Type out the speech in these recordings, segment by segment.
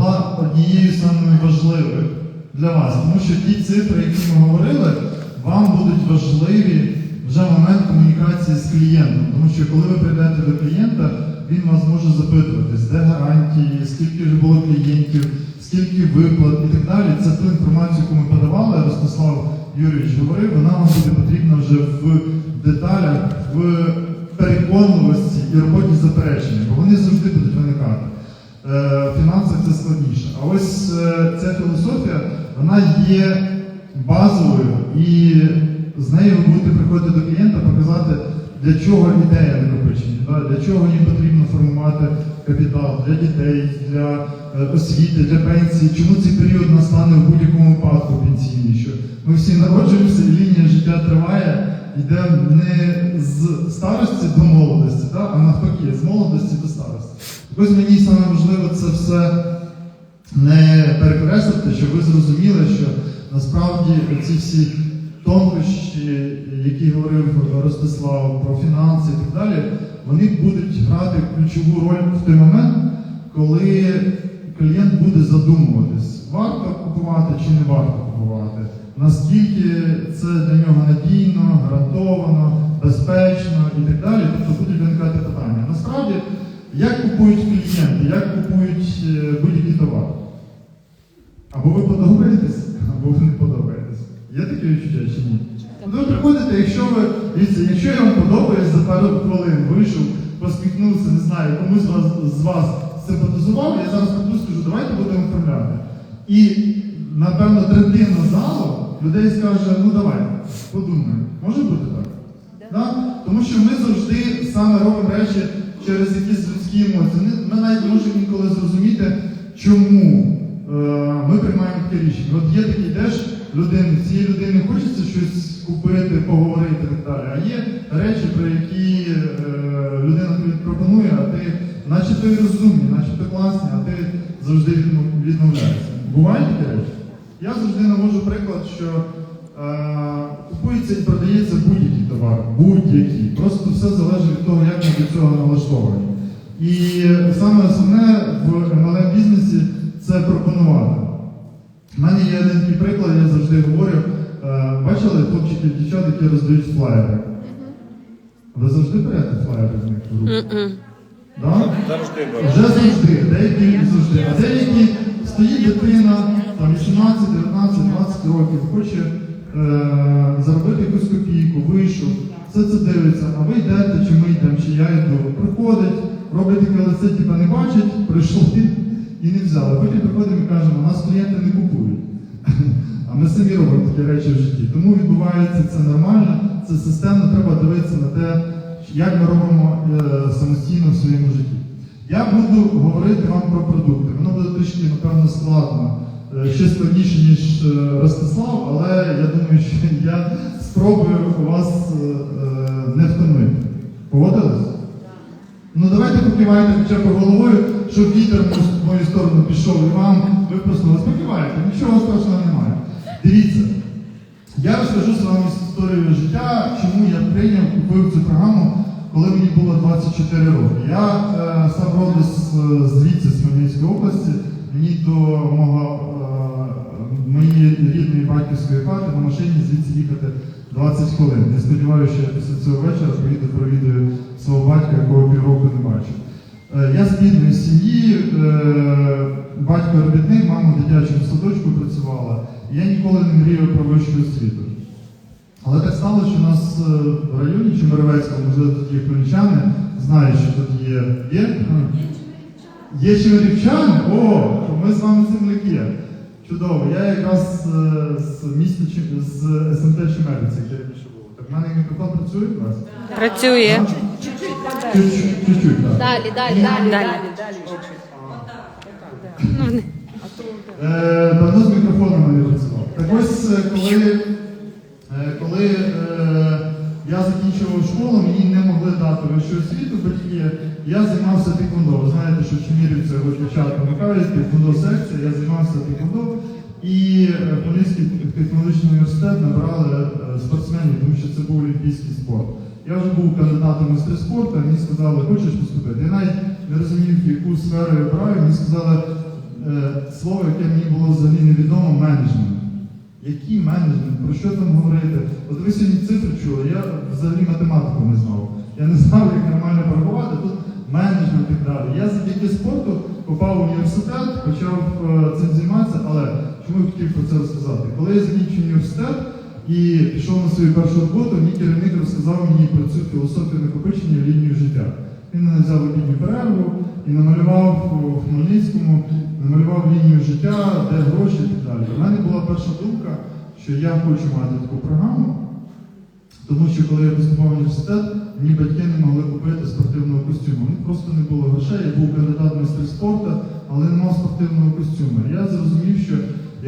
була однією з самих важливих для вас, тому що ті цифри, які ми говорили, вам будуть важливі вже в момент комунікації з клієнтом. Тому що коли ви прийдете до клієнта, він вас може запитуватись, де гарантії, скільки вже було клієнтів, скільки виплат і так далі. Це ту інформацію, яку ми подавали, Ростислав Юрійович говорив, вона вам буде потрібна вже в деталях, в переконливості і роботі з запереченням, бо вони завжди будуть виникати. Е, В фінансах це складніше. А ось е, ця філософія, вона є базовою, і з нею ви будете приходити до клієнта, показати, для чого ідея накопичення, для чого їм потрібно формувати капітал для дітей, для е, освіти, для пенсії, чому цей період настане в будь-якому випадку пенсійний, що ми всі народжуємося, і лінія життя триває, йде не з старості до молодості, да? а навпаки, з молодості до старості. Так Ось мені саме важливо це все не перекреслити, щоб ви зрозуміли, що насправді ці всі тонкощі, які говорив Ростислав про фінанси і так далі, вони будуть грати ключову роль в той момент, коли клієнт буде задумуватись, варто купувати чи не варто купувати, наскільки це для нього надійно, гарантовано, безпечно і так далі. Тобто будуть виникати питання. Насправді, як купують клієнти, як купують е, будь-який товар? Або ви подобаєтесь, або ви не подобаєтесь. Є таке відчуття чи ні? Ну, Ви приходите, якщо ви якщо я вам подобаюсь за пару хвилин, вийшов, посміхнувся, не знаю, комусь з вас, з вас симпатизував, я зараз скажу, давайте будемо оформляти. І напевно третина залу людей скаже, ну давай, подумаємо. Може бути так? Да? Тому що ми завжди саме робимо речі через якісь людські емоції. Ми- навіть не можемо інколи зрозуміти, чому е, ми приймаємо таке рішення. От є такий теж людини, цієї людини хочеться щось купити, поговорити і так далі. А є речі, про які е, людина тобі пропонує, а ти начебто і розумний, начебто класний, а ти завжди відмовляєшся. Бувають такі речі? Я завжди навожу приклад, що е, купується і продається будь-який товар, будь-який. Просто все залежить від того, як ми до цього налаштовані. І саме основне в MLM бізнесі це пропонувати. У мене є один такий приклад, я завжди говорю. Е, бачили хлопчиків дівчат, які роздають флаєри? Ви завжди берете флаєри з них в? Мгм. Да? Завжди. Вже завжди, деякі завжди. А деякі стоїть дитина, там 18, 19, 20 років, хоче е, заробити якусь копійку, вийшов, все це дивиться, а ви йдете, чи ми йдемо, чи я йду. Приходить, робить таке лице, типа не бачить, прийшов він і не взяли. Потім приходимо і кажемо, нас клієнти не купують. А ми самі робимо такі речі в житті. Тому відбувається це нормально, це системно, треба дивитися на те, як ми робимо е, самостійно в своєму житті. Я буду говорити вам про продукти. Воно буде трішки, напевно, складно, ще складніше, ніж е, Ростислав, але я думаю, що я спробую вас е, е, не втомити. Погодились? Ну давайте покивайте хоча б головою, щоб вітер в мою- сторону пішов і вам ви проснулись. Покивайте, нічого страшного немає. Дивіться, я розкажу з вами історію життя, чому я прийняв, купив цю програму, коли мені було 24 роки. Я е, сам родом звідси, з Хмельницької області, мені до мого, е, моєї рідної батьківської хати на машині звідси їхати 20 хвилин. Я сподіваюся, що я після цього вечора поїду провідаю свого батька, якого півроку не бачив. Е, Я з бідної сім'ї, е, батько робітник, мама в дитячому садочку працювала. Я ніколи не мріяв про вищу освіту. Але так стало, що у нас е, в районі Чемеровецькому, можливо, тут є хмельничани, знають, що тут є. Є? Є чемерівчани? О, ми з вами земляки. Чудово. Я якраз е, з міста Чем- з СМТ Чемерівці, як я раніше був. Так в мене мікрофон працює у вас? Працює. Чуть-чуть, так. Далі, далі, далі, Далі. далі. Е, давно з мікрофоном не працював. Так ось, е, коли, коли е, я закінчував школу, мені не могли дати вищу освіту батьки, я займався тиквондо. Ви знаєте, що в Чемірівці дівчата вмикають, тиквондо секція, я займався тиквондо. І е, Хмельницький технологічний університет набрали е, спортсменів, тому що це був олімпійський спорт. Я вже був кандидатом в майстри спорту, мені сказали, хочеш поступити. Я навіть не розумів, яку сферу я обираю, мені сказали, е, слово, яке мені було взагалі невідомо, менеджмент. Який менеджмент? Про що там говорити? От ви сьогодні цифри чули, я взагалі математику не знав. Я не знав, як нормально порахувати, тут менеджмент так далі. Я завдяки спорту попав в університет, почав е, цим займатися, але чому я хотів про це розказати? Коли я закінчив університет і пішов на свою першу роботу, мій керівник розказав мені про цю філософію накопичення в лінію життя. Він мене взяв обідню перерву і намалював у Хмельницькому, намалював лінію життя, де гроші і так далі. У мене була перша думка, що я хочу мати таку програму, тому що коли я поступав в університет, мені батьки не могли купити спортивного костюму. Ну просто не було грошей, я був кандидат майстер спорту, але не мав спортивного костюму. Я зрозумів, що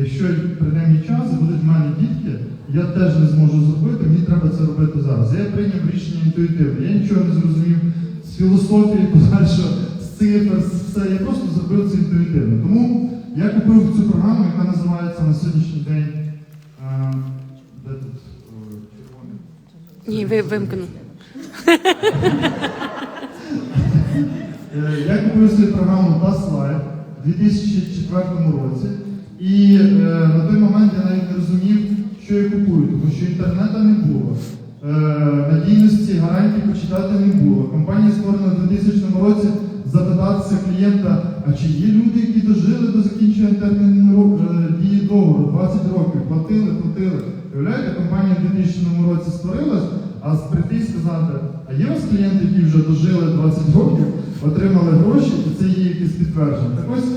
якщо прийде мій час будуть в мене дітки, я теж не зможу зробити, мені треба це робити зараз. Я прийняв рішення інтуїтивно. Я нічого не зрозумів з філософії, подальше, з цифр, з все. Я просто зробив це інтуїтивно. Тому я купив цю програму, яка називається на сьогоднішній день. е, Де тут о, червоний? Ні, ви вимкну. Е, Я купив свою програму Task Life у 2004 році. І е, на той момент я навіть не розумів, що я купую, тому що інтернету не було. Е, надійності гарантій почитати не було. Компанія створена у 2000 році запитатися клієнта, а чи є люди, які дожили до закінчення терміну е, дії договору 20 років, платили, платили. Уявляєте, компанія в 2000 році створилась, а прийти і сказати, а є у вас клієнти, які вже дожили 20 років, отримали гроші, і це є якесь підтвердження. Так ось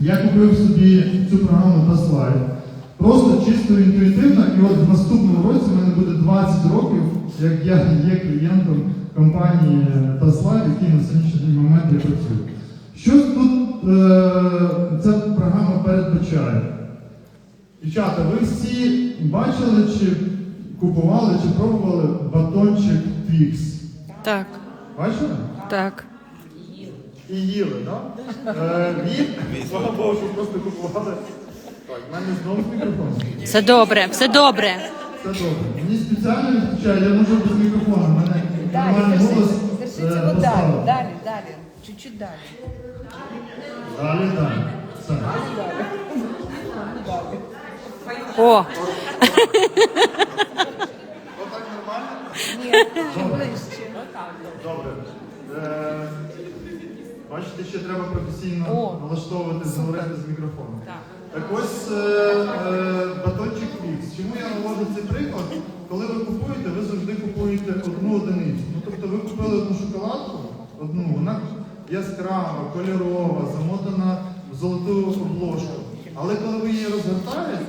я купив собі цю програму Taslide. Просто чисто інтуїтивно, і от в наступному році в мене буде 20 років, як я є клієнтом компанії Taslide, який на сьогоднішній момент я працюю. Що тут е, ця програма передбачає? Дівчата, ви всі бачили чи купували, чи пробували батончик Twix? Так, Бачили? так. І їли, так? Е, він, слава Богу, що просто купували. Так, в мене знову мікрофон. Все добре, все добре. Все добре. Мені спеціально не я можу без мікрофона. в Мене Далі, нормальний голос. держите, держите е, далі, далі, далі. Чуть-чуть далі. Далі, далі. Все. О, Отак нормально? Ні, ближче. Добре. Е, бачите, ще треба професійно налаштовувати, говорити з мікрофоном. Так ось е, е, батончик Twix. Чому я наводжу цей приклад? Коли ви купуєте, ви завжди купуєте одну одиницю. Ну, тобто ви купили одну шоколадку, одну, вона яскрава, кольорова, замотана в золоту обложку. Але коли ви її розгортаєте,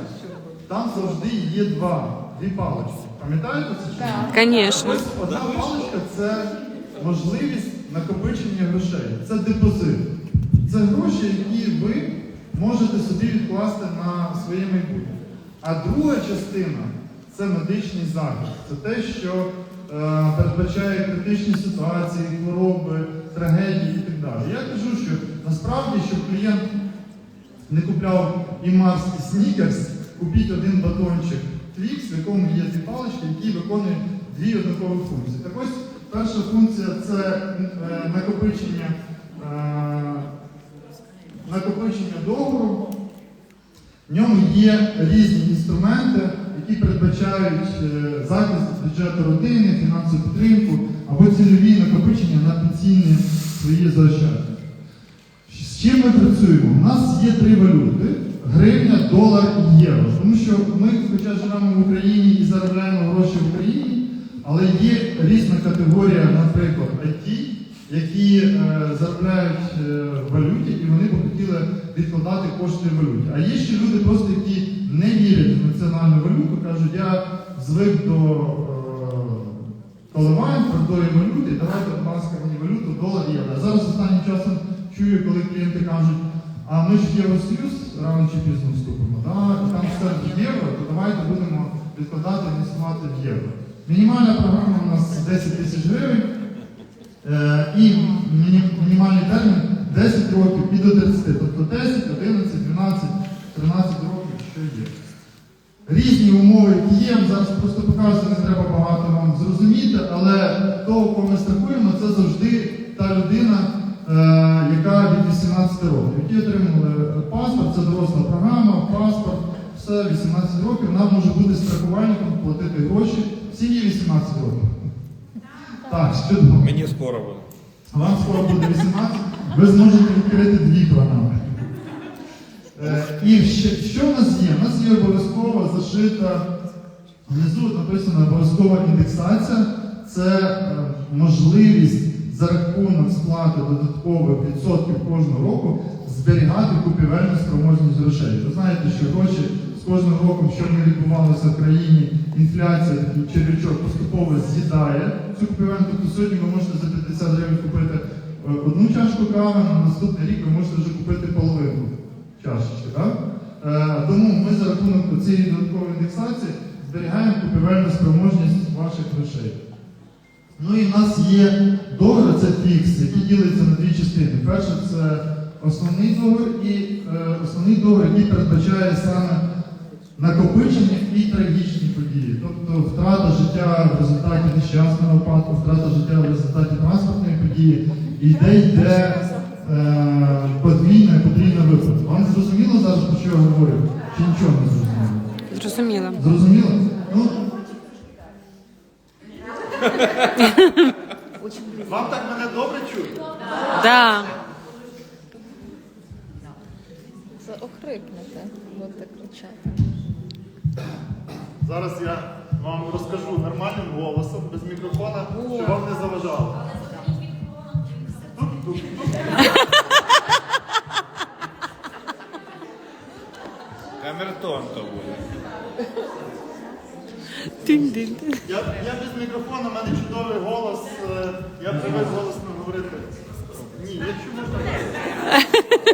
там завжди є два, дві палички. Пам'ятаєте це? ні? звісно. Ось одна паличка це можливість накопичення грошей. Це депозит. Це гроші, які ви можете собі відкласти на своє майбутнє. А друга частина це медичний захист. Це те, що е, передбачає критичні ситуації, хвороби, трагедії і так далі. Я кажу, що насправді, щоб клієнт не купляв і Марс, і Снікерс, купіть один батончик Твікс, в якому є дві палички, які виконують дві однакові функції. Так ось перша функція це е, накопичення, е, накопичення договору. В ньому є різні інструменти, які передбачають е, захист бюджету родини, фінансову підтримку або цільові накопичення на пенсійні свої заощадження. З чим ми працюємо? У нас є три валюти: гривня, долар і євро. Тому що ми, хоча живемо в Україні і заробляємо гроші в Україні, але є різна категорія, наприклад, IT, які е, заробляють е, в валюті і вони б хотіли відкладати кошти в валюті. А є ще люди, просто які не вірять в національну валюту, кажуть, я звик до е, коливань, твердої валюти, давайте, будь ласка, мені валюту, долар, євро. А зараз останнім часом чую, коли клієнти кажуть, а ми ж Євросоюз рано чи пізно вступимо, да? там все в євро, то давайте будемо відкладати, інвестувати в євро. Мінімальна програма у нас 10 тисяч гривень. Е, і мінімальний термін 10 років і до 30, тобто 10, 11, 12, 13 років, що є. Різні умови, які є, зараз просто показувати не треба багато вам зрозуміти, але того, кого ми страхуємо, це завжди та людина, яка від 18 років, які отримали е, паспорт, це доросла програма, паспорт, все 18 років, вона може бути страхувальником, платити гроші. Всі є 18 років. Так, чудово. Мені скоро буде. Вам скоро буде 18, ви зможете відкрити дві програми. Е, і ще, що в нас є? У нас є обов'язково зашита, внизу от написано обов'язкова індексація. Це е, можливість за рахунок сплати додаткових відсотків кожного року зберігати купівельну спроможність грошей. Ви знаєте, що гроші з кожним роком, що не відбувалося в країні, інфляція, такий червячок поступово з'їдає цю купівельну. Тобто сьогодні ви можете за 50 гривень купити е, одну чашку кави, на наступний рік ви можете вже купити половину чашечки. Так? Е, тому ми за рахунок цієї додаткової індексації зберігаємо купівельну спроможність ваших грошей. Ну і в нас є договір, це фікс, який ділиться на дві частини. Перше це основний договір і е, основний договір, який передбачає саме накопичення і трагічні події. Тобто втрата життя в результаті нещасного випадку, втрата життя в результаті транспортної події, і де йде е, подвійна і потрійна виплата. Вам зрозуміло зараз, про що я говорю? Чи нічого не зрозуміло? Зрозуміла. Зрозуміло? Ну. Вам так мене добре чути? Да. Охрипнете, будете кричати. Зараз я вам розкажу нормальним голосом, без мікрофона, щоб вам не заважало. Камертон то буде. Тин-тин-тин. Я, я без мікрофона, в мене чудовий голос, е, я привик голосно говорити. Ні, якщо можна.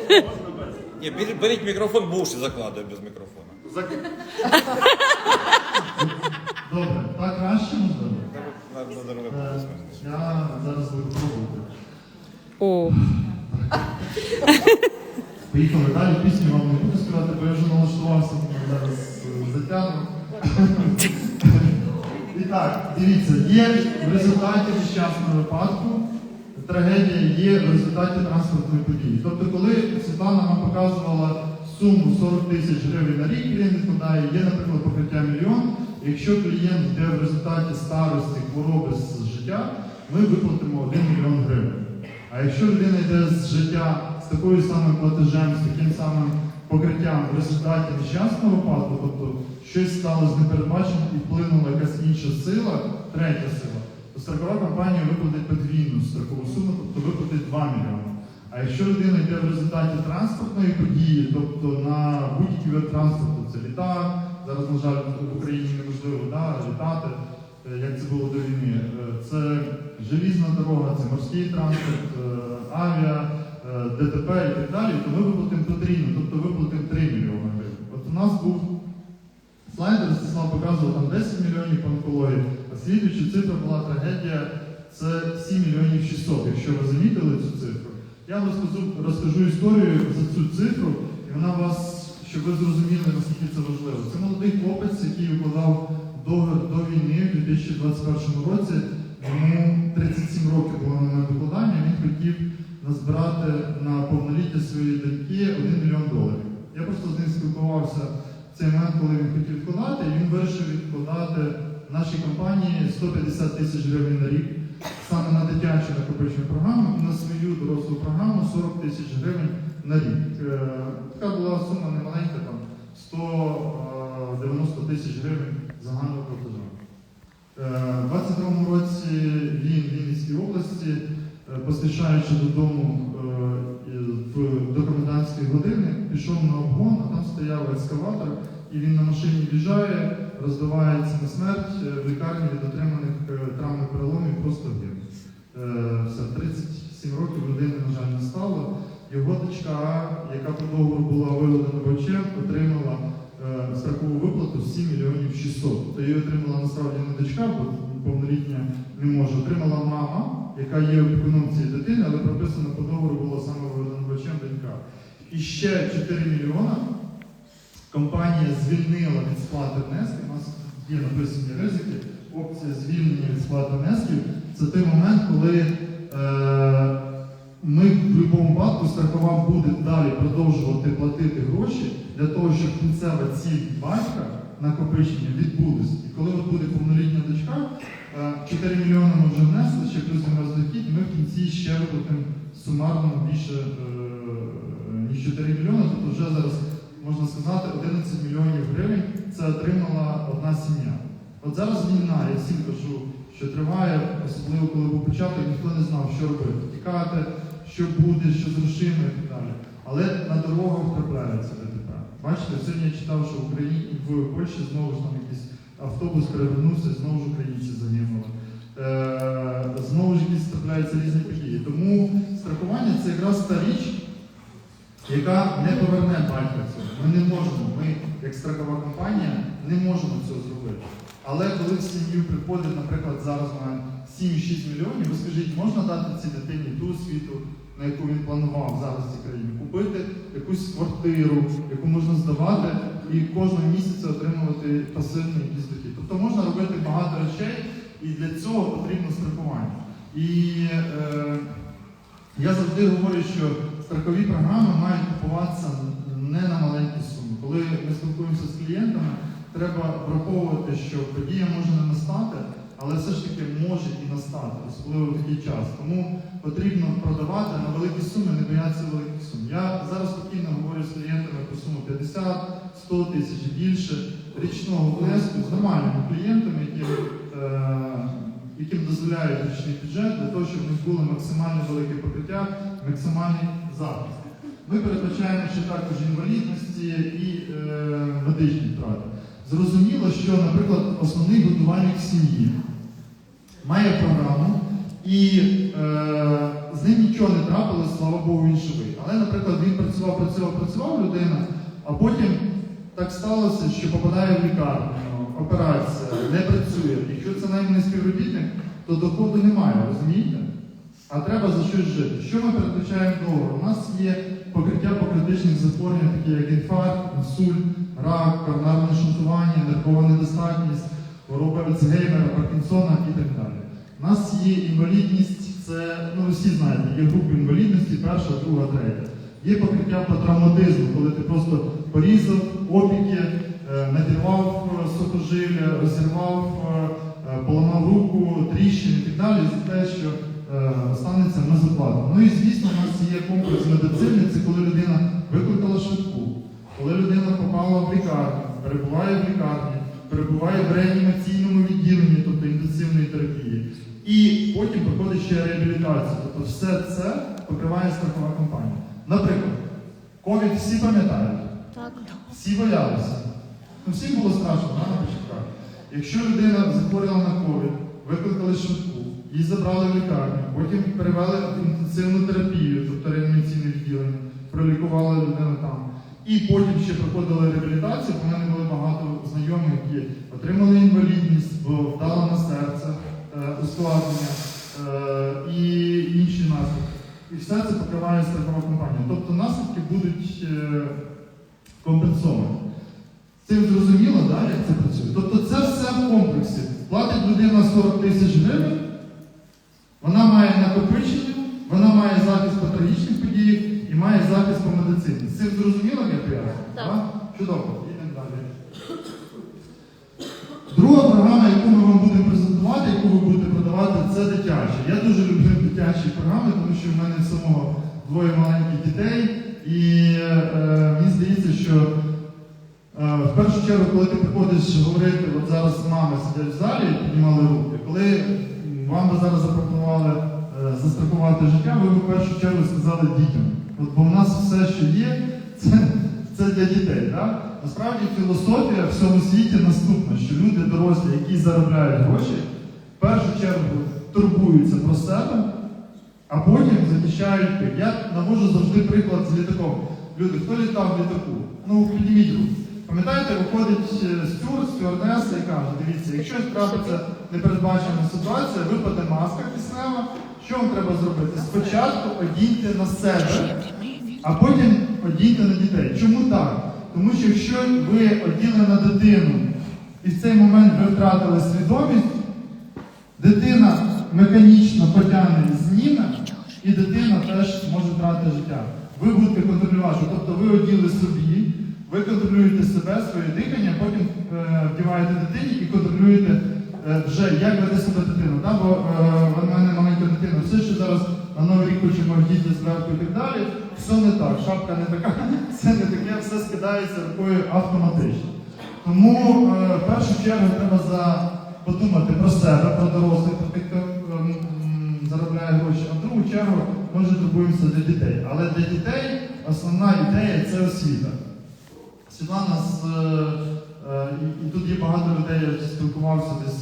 Можна без. Ні, беріть, беріть мікрофон, бо уші закладаю без мікрофона. Зак- Добре, так краще можливо. Е. Я зараз буду пробувати. О. Поїхали далі, пісню вам не буду дивіться, є в результаті нещасного випадку, трагедія є в результаті транспортної події. Тобто, коли Світлана нам показувала суму 40 тисяч гривень на рік, клієнт відкладає, є, наприклад, покриття мільйон. Якщо клієнт йде в результаті старості, хвороби з життя, ми виплатимо 1 мільйон гривень. А якщо людина йде з життя з такою самим платежем, з таким самим покриттям в результаті нещасного випадку, тобто щось сталося непередбачено і вплинула якась інша сила, третя сила, то страхова компанія виплатить подвійну страхову суму, тобто виплатить 2 мільйони. А якщо людина йде в результаті транспортної події, тобто на будь-який вид транспорту, це літак, зараз, на жаль, в Україні неможливо да, літати, е, як це було до війни, е, це желізна дорога, це морський транспорт, е, авіа, ДТП і так далі, то ми виплатимо потрійно, тобто виплатимо 3 мільйони гривень. От у нас був слайд, Ростислав показував там 10 мільйонів по онкології, а слідуюча цифра була трагедія, це 7 мільйонів 600, якщо ви замітили цю цифру. Я розкажу, розкажу історію за цю цифру, і вона вас, щоб ви зрозуміли, наскільки це важливо. Це молодий хлопець, який викладав договір до війни в 2021 році. Йому 37 років було на викладання, він хотів назбирати на повноліття своєї доньки 1 мільйон доларів. Я просто з ним спілкувався в цей момент, коли він хотів відкладати, і він вирішив відкладати нашій компанії 150 тисяч гривень на рік саме на дитячу накопичну програму і на свою дорослу програму 40 тисяч гривень на рік. Е, Така була сума немаленька, там 190 тисяч гривень загального платежа. Е, У 22-му році він в Вінницькій області, е, поспішаючи додому е, в до комендантської години, пішов на обгон, а там стояв екскаватор, і він на машині в'їжджає, роздавається на смерть е, в лікарні від отриманих е, травм переломів просто. Е, Все, 37 років людини, на жаль, не стало. Його дочка, яка по договору була виведена в ОЧЕ, отримала е, страхову виплату 7 мільйонів 600. Тобто її отримала насправді не дочка, бо повнолітня не може. Отримала мама, яка є опікуном цієї дитини, але прописано по договору було саме виведена в ОЧЕ донька. І ще 4 мільйона компанія звільнила від сплати внесків. У нас є написані ризики. Опція звільнення від сплати внесків це той момент, коли е, ми в будь-якому випадку страхова буде далі продовжувати платити гроші для того, щоб кінцева ціль батька накопичення відбулась. І коли от буде повнолітня дочка, 4 мільйони ми вже внесли, ще плюс роздохід, ми в кінці ще виплатимо сумарно більше е, ніж 4 мільйони, тобто вже зараз можна сказати 11 мільйонів гривень це отримала одна сім'я. От зараз війна, я всім кажу, що триває, особливо коли був початок, ніхто не знав, що робити. Тікати, що буде, що з грошима і так далі. Але на дорогах трапляється ДТП. Бачите, сьогодні я читав, що в Україні в Польщі знову ж там якийсь автобус перевернувся, знову ж українці загинули. Е, знову ж якісь трапляються різні події. Тому страхування це якраз та річ, яка не поверне цього. Ми не можемо, ми, як страхова компанія, не можемо цього зробити. Але коли в сім'ю приходить, наприклад, зараз має 7-6 мільйонів, ви скажіть, можна дати цій дитині ту освіту, на яку він планував зараз в цій країні, купити якусь квартиру, яку можна здавати, і кожного місяця отримувати пасивний якийсь дохід. Тобто можна робити багато речей, і для цього потрібно страхування. І е, я завжди говорю, що страхові програми мають купуватися не на маленькі суми. Коли ми спілкуємося з клієнтами, треба враховувати, що подія може не настати, але все ж таки може і настати, особливо в такий час. Тому потрібно продавати на великі суми, не боятися великих сум. Я зараз спокійно говорю з клієнтами про суму 50-100 тисяч більше річного внеску з нормальними клієнтами, які е, яким дозволяють річний бюджет для того, щоб в них було максимально велике покриття, максимальний захист. Ми передбачаємо ще також інвалідності і е, медичні втрати. Зрозуміло, що, наприклад, основний будівельник сім'ї має програму і е, з ним нічого не трапилось, слава Богу, він живий. Але, наприклад, він працював, працював, працював людина, а потім так сталося, що попадає в лікарню, операція, не працює. Якщо це найманий співробітник, то доходу немає, розумієте? А треба за щось жити. Що ми передбачаємо договор? У нас є покриття по критичних захворювань, такі як інфаркт, інсульт, рак, коронарне шунтування, нервова недостатність, хвороба Альцгеймера, Паркінсона і так далі. У нас є інвалідність, це, ну всі знаєте, є групи інвалідності, перша, друга, третя. Є покриття по травматизму, коли ти просто порізав, опіки, е, надірвав е, сухожилля, розірвав, е, поламав руку, тріщини і так далі, за те, що станеться на заплату. Ну і звісно, у нас є комплекс медицини, це коли людина викликала швидку, коли людина попала в лікарню, перебуває в лікарні, перебуває в реанімаційному відділенні, тобто інтенсивної терапії, і потім проходить ще реабілітацію. Тобто все це покриває страхова компанія. Наприклад, ковід всі пам'ятають, Так. всі боялися. Ну, всім було страшно, да, на початках. Якщо людина захворіла на ковід, викликали швидку, її забрали в лікарню, потім перевели в інтенсивну терапію, тобто реанімаційне відділення, пролікували людину там. І потім ще проходили реабілітацію, бо в мене були багато знайомих, які отримали інвалідність, бо вдало на серце, е, ускладнення е, і інші наслідки. І все це покриває страхова компанія. Тобто наслідки будуть е, компенсовані. Цим зрозуміло, да, як це працює? Тобто це все в комплексі. Платить людина 40 тисяч гривень, вона має накопичення, вона має захист по трагічних подіях і має по. З цим зрозуміло, як я поясню? Так. Чудово, йдемо далі. Друга програма, яку ми вам будемо презентувати, яку ви будете продавати, це дитяча. Я дуже люблю дитячі програми, тому що в мене самого двоє маленьких дітей. І е, мені здається, що е, в першу чергу, коли ти приходиш говорити, от зараз мами сидять в залі і піднімали руки, коли вам би зараз запропонували е, застрахувати життя, ви в першу чергу сказали дітям. От, бо в нас все, що є, це, це для дітей. Так? Насправді філософія в всьому світі наступна, що люди дорослі, які заробляють гроші, в першу чергу турбуються про себе, а потім захищають тих. Я навожу завжди приклад з літаком. Люди, хто літав в літаку? Ну, підніміть руку. Пам'ятаєте, виходить е, стюард, стюардеса і каже, дивіться, якщо трапиться непередбачена ситуація, випаде маска киснева, що вам треба зробити? Спочатку одіньте на себе, а потім одіньте на дітей. Чому так? Тому що якщо ви оділи на дитину і в цей момент ви втратили свідомість, дитина механічно потягне зніме, і дитина теж може втратити життя. Ви будете контролювати, тобто ви оділи собі, ви контролюєте себе, своє дихання, потім е, вдіваєте дитині і контролюєте вже, як веде себе дитина. Да? Бо е, в мене маленька дитина, все, що зараз на Новий рік хочемо діти зверху і так далі, все не так, шапка не така, все не таке, все скидається рукою автоматично. Тому е, в першу чергу треба за, подумати про себе, про дорослих, про тих, хто ем, заробляє гроші, а в другу чергу ми вже турбуємося для дітей. Але для дітей основна ідея це освіта. Світлана з е, е, і тут є багато людей, я спілкувався десь